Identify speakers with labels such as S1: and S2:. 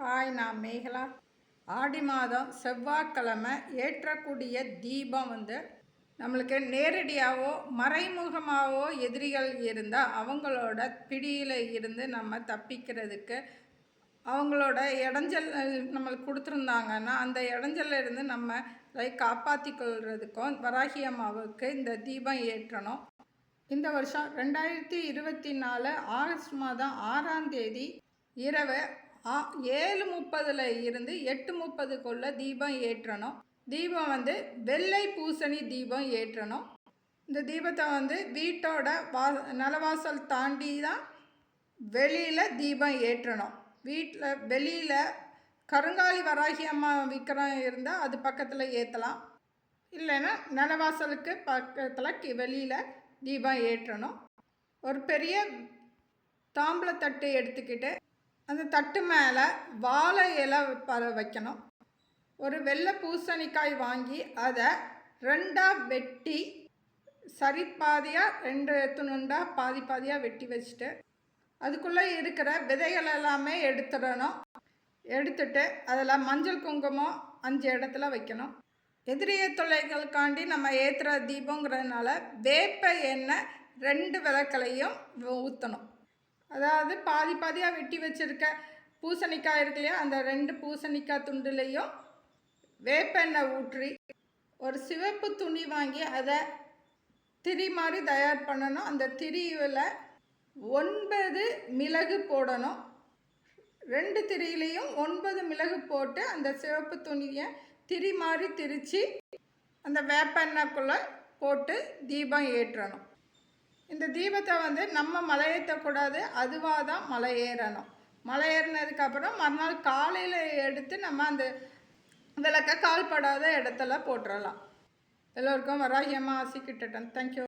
S1: Hi நான் மேகலா. ஆடி மாதம் செவ்வாய்க்கிழமை ஏற்றக்கூடிய தீபம் வந்து நம்மளுக்கு நேரடியாகவோ மறைமுகமாகவோ எதிரிகள் இருந்தால் அவங்களோட பிடியில் இருந்து நம்ம தப்பிக்கிறதுக்கு அவங்களோட இடைஞ்சல் நம்மளுக்கு கொடுத்துருந்தாங்கன்னா அந்த இடைஞ்சல்ல இருந்து நம்ம அதை காப்பாற்றி கொள்றதுக்கும் வராகி அம்மாவுக்கு இந்த தீபம் ஏற்றணும். இந்த வருஷம் ரெண்டாயிரத்தி இருபத்தி நாலு ஆகஸ்ட் மாதம் ஆறாம் தேதி இரவு ஏழு முப்பதில் இருந்து எட்டு முப்பதுக்குள்ளே தீபம் ஏற்றணும். தீபம் வந்து வெள்ளை பூசணி தீபம் ஏற்றணும். இந்த தீபத்தை வந்து வீட்டோட வா நலவாசல் தாண்டி தான் வெளியில் தீபம் ஏற்றணும். வீட்டில் வெளியில் கருங்காலி வராகி அம்மா விற்கிறோம் இருந்தால் அது பக்கத்தில் ஏற்றலாம் இல்லைன்னா நிலவாசலுக்கு பக்கத்தில் கி வெளியில் தீபம் ஏற்றணும். ஒரு பெரிய தாம்பளத்தட்டு எடுத்துக்கிட்டு அந்த தட்டு மேலே வாழை இலை ப வைக்கணும். ஒரு வெள்ளை பூசணிக்காய் வாங்கி அதை ரெண்டாக வெட்டி சரி பாதியாக ரெண்டு துணுண்டாக பாதி பாதியாக வெட்டி வச்சுட்டு அதுக்குள்ளே இருக்கிற விதைகள் எல்லாமே எடுத்துடணும். எடுத்துட்டு அதில் மஞ்சள் குங்குமம் அஞ்சு இடத்துல வைக்கணும். எதிரிய தொலைகளுக்காண்டி நம்ம ஏற்றுற தீபங்கிறதுனால வேப்ப எண்ணெய் ரெண்டு விளக்கலையும் ஊற்றணும் அதாவது பாதி பாதியாக வெட்டி வச்சுருக்க பூசணிக்காய் இருக்கு இல்லையா அந்த ரெண்டு பூசணிக்காய் துண்டுலேயும் வேப்பெண்ணெய் ஊற்றி ஒரு சிவப்பு துணி வாங்கி அதை திரி மாதிரி தயார் பண்ணணும். அந்த திரியில் ஒன்பது மிளகு போடணும். ரெண்டு திரியிலையும் ஒன்பது மிளகு போட்டு அந்த சிவப்பு துணியை திரி மாதிரி திரித்து அந்த வேப்பெண்ணெய்க்குள்ளே போட்டு தீபம் ஏற்றணும். இந்த தீபத்தை வந்து நம்ம மலையேற்றக்கூடாது அதுவாக தான் மலை ஏறணும் மலை ஏறினதுக்கப்புறம் மறுநாள் காலையில் எடுத்து நம்ம அந்த விளக்க கால்படாத இடத்துல போட்டுறலாம். எல்லோருக்கும் வராகியமாக ஆசிக்கிட்டேன் தேங்க்யூ